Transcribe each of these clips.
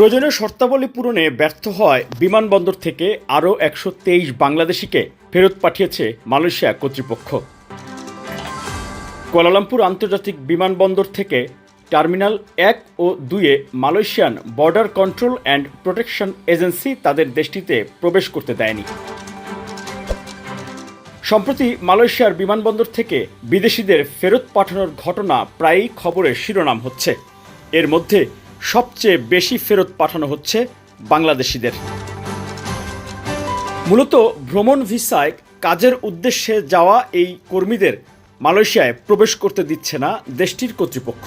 প্রয়োজনীয় শর্তাবলী পূরণে ব্যর্থ হয় বিমানবন্দর থেকে আরও একশো তেইশ বাংলাদেশিকে ফেরত পাঠিয়েছে মালয়েশিয়া কর্তৃপক্ষ। কোয়ালালামপুর আন্তর্জাতিক বিমানবন্দর থেকে টার্মিনাল এক ও দুইয়ে Malaysian border control and protection agency তাদের দেশটিতে প্রবেশ করতে দেয়নি। সম্প্রতি মালয়েশিয়ার বিমানবন্দর থেকে বিদেশিদের ফেরত পাঠানোর ঘটনা প্রায়ই খবরের শিরোনাম হচ্ছে। এর মধ্যে সবচেয়ে বেশি ফেরত পাঠানো হচ্ছে বাংলাদেশিদের। মূলত ভ্রমণ ভিসায় কাজের উদ্দেশ্যে যাওয়া এই কর্মীদের মালয়েশিয়ায় প্রবেশ করতে দিচ্ছে না দেশটির কর্তৃপক্ষ।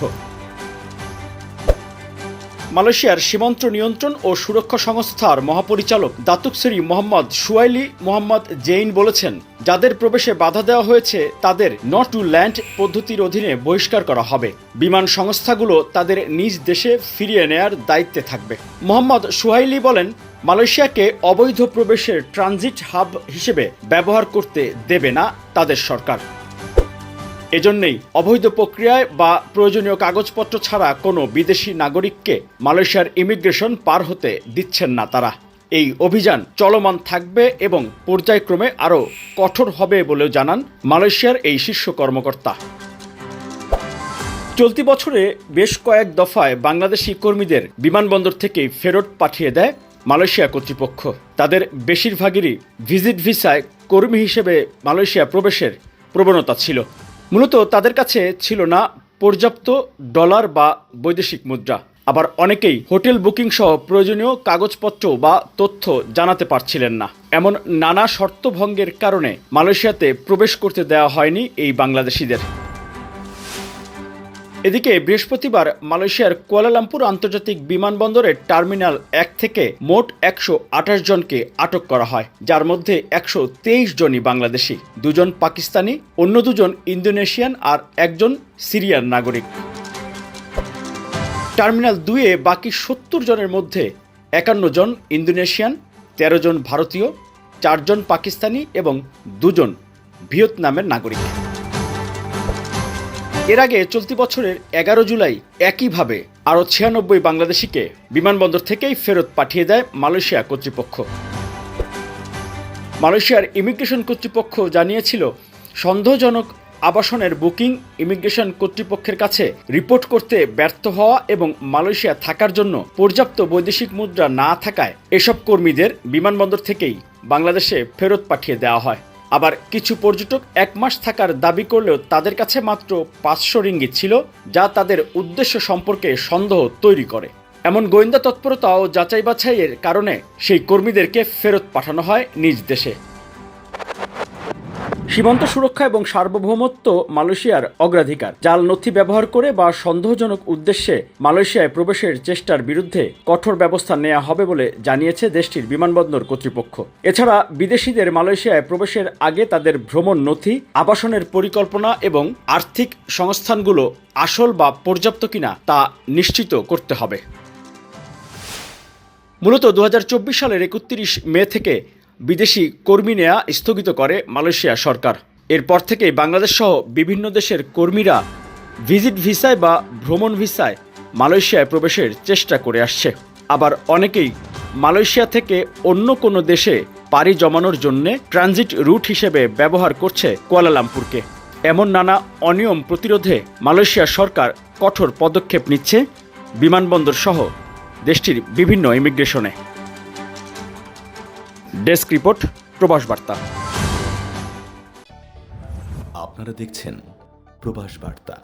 মালয়েশিয়ার সীমান্ত নিয়ন্ত্রণ ও সুরক্ষা সংস্থার মহাপরিচালক Datuk Seri Mohammad Suhaili Mohammad Zain বলেছেন যাদের প্রবেশে বাধা দেওয়া হয়েছে, তাদের নট টু ল্যান্ড পদ্ধতির অধীনে বহিষ্কার করা হবে। বিমান সংস্থাগুলো তাদের নিজ দেশে ফিরিয়ে নেয়ার দায়িত্বে থাকবে। মোহাম্মদ সুহাইলি বলেন, মালয়েশিয়াকে অবৈধ প্রবেশের ট্রানজিট হাব হিসেবে ব্যবহার করতে দেবে না তাদের সরকার। এজন্যই অবৈধ প্রক্রিয়ায় বা প্রয়োজনীয় কাগজপত্র ছাড়া কোনো বিদেশি নাগরিককে মালয়েশিয়ার ইমিগ্রেশন পার হতে দিচ্ছেন না তারা। এই অভিযান চলমান থাকবে এবং পর্যায়ক্রমে আরও কঠোর হবে বলেও জানান মালয়েশিয়ার এই শীর্ষ কর্মকর্তা। চলতি বছরে বেশ কয়েক দফায় বাংলাদেশি কর্মীদের বিমানবন্দর থেকে ফেরত পাঠিয়ে দেয় মালয়েশিয়া কর্তৃপক্ষ। তাদের বেশিরভাগেরই ভিজিট ভিসায় কর্মী হিসেবে মালয়েশিয়া প্রবেশের প্রবণতা ছিল। মূলত তাদের কাছে ছিল না পর্যাপ্ত ডলার বা বৈদেশিক মুদ্রা। আবার অনেকেই হোটেল বুকিং সহ প্রয়োজনীয় কাগজপত্র বা তথ্য জানাতে পারছিলেন না। এমন নানা শর্ত ভঙ্গের কারণে মালয়েশিয়াতে প্রবেশ করতে দেওয়া হয়নি এই বাংলাদেশিদের। এদিকে বৃহস্পতিবার মালয়েশিয়ার কুয়ালালামপুর আন্তর্জাতিক বিমানবন্দরের টার্মিনাল এক থেকে মোট একশো আঠাশ জনকে আটক করা হয়, যার মধ্যে একশো তেইশ জনই বাংলাদেশি। দুজন পাকিস্তানি, অন্য দুজন ইন্দোনেশিয়ান আর একজন সিরিয়ার নাগরিক। টার্মিনাল দুয়ে বাকি সত্তর জনের মধ্যে একান্ন জন ইন্দোনেশিয়ান, তেরো জন ভারতীয় চারজন পাকিস্তানি এবং দুজন ভিয়েতনামের নাগরিক। এর আগে চলতি বছরের এগারো জুলাই একইভাবে আরও ছিয়ানব্বই বাংলাদেশিকে বিমানবন্দর থেকেই ফেরত পাঠিয়ে দেয় মালয়েশিয়া কর্তৃপক্ষ। মালয়েশিয়ার ইমিগ্রেশন কর্তৃপক্ষ জানিয়েছিল, সন্দেহজনক আবাসনের বুকিং ইমিগ্রেশন কর্তৃপক্ষের কাছে রিপোর্ট করতে ব্যর্থ হওয়া এবং মালয়েশিয়া থাকার জন্য পর্যাপ্ত বৈদেশিক মুদ্রা না থাকায় এসব কর্মীদের বিমানবন্দর থেকেই বাংলাদেশে ফেরত পাঠিয়ে দেওয়া হয়। আবার কিছু পর্যটক এক মাস থাকার দাবি করলেও তাদের কাছে মাত্র পাঁচশো রিঙ্গিত ছিল, যা তাদের উদ্দেশ্য সম্পর্কে সন্দেহ তৈরি করে। এমন গোয়েন্দা তৎপরতা ও যাচাই বাছাইয়ের কারণে সেই কর্মীদেরকে ফেরত পাঠানো হয় নিজ দেশে। সীমান্ত সুরক্ষা এবং সার্বভৌমত্ব মালয়েশিয়ার অগ্রাধিকার। জাল নথি ব্যবহার করে বা সন্দেহজনক উদ্দেশ্যে মালয়েশিয়ায় প্রবেশের চেষ্টার বিরুদ্ধে কঠোর ব্যবস্থা নেওয়া হবে বলে জানিয়েছে দেশটির বিমানবন্দর কর্তৃপক্ষ। এছাড়া বিদেশিদের মালয়েশিয়ায় প্রবেশের আগে তাদের ভ্রমণ নথি, আবাসনের পরিকল্পনা এবং আর্থিক সংস্থানগুলো আসল বা পর্যাপ্ত কিনা তা নিশ্চিত করতে হবে। মূলত দু হাজার চব্বিশ সালের একত্রিশ মে থেকে বিদেশি কর্মী নেয়া স্থগিত করে মালয়েশিয়া সরকার। এরপর থেকে বাংলাদেশ সহ বিভিন্ন দেশের কর্মীরা ভিজিট ভিসায় বা ভ্রমণ ভিসায় মালয়েশিয়ায় প্রবেশের চেষ্টা করে আসছে। আবার অনেকেই মালয়েশিয়া থেকে অন্য কোনো দেশে পাড়ি জমানোর জন্য ট্রানজিট রুট হিসেবে ব্যবহার করছে কুয়ালালামপুরকে। এমন নানা অনিয়ম প্রতিরোধে মালয়েশিয়া সরকার কঠোর পদক্ষেপ নিচ্ছে বিমানবন্দর সহ দেশটির বিভিন্ন ইমিগ্রেশনে। ডেস্ক রিপোর্ট প্রবাস বার্তা। আপনারা দেখছেন প্রবাস বার্তা।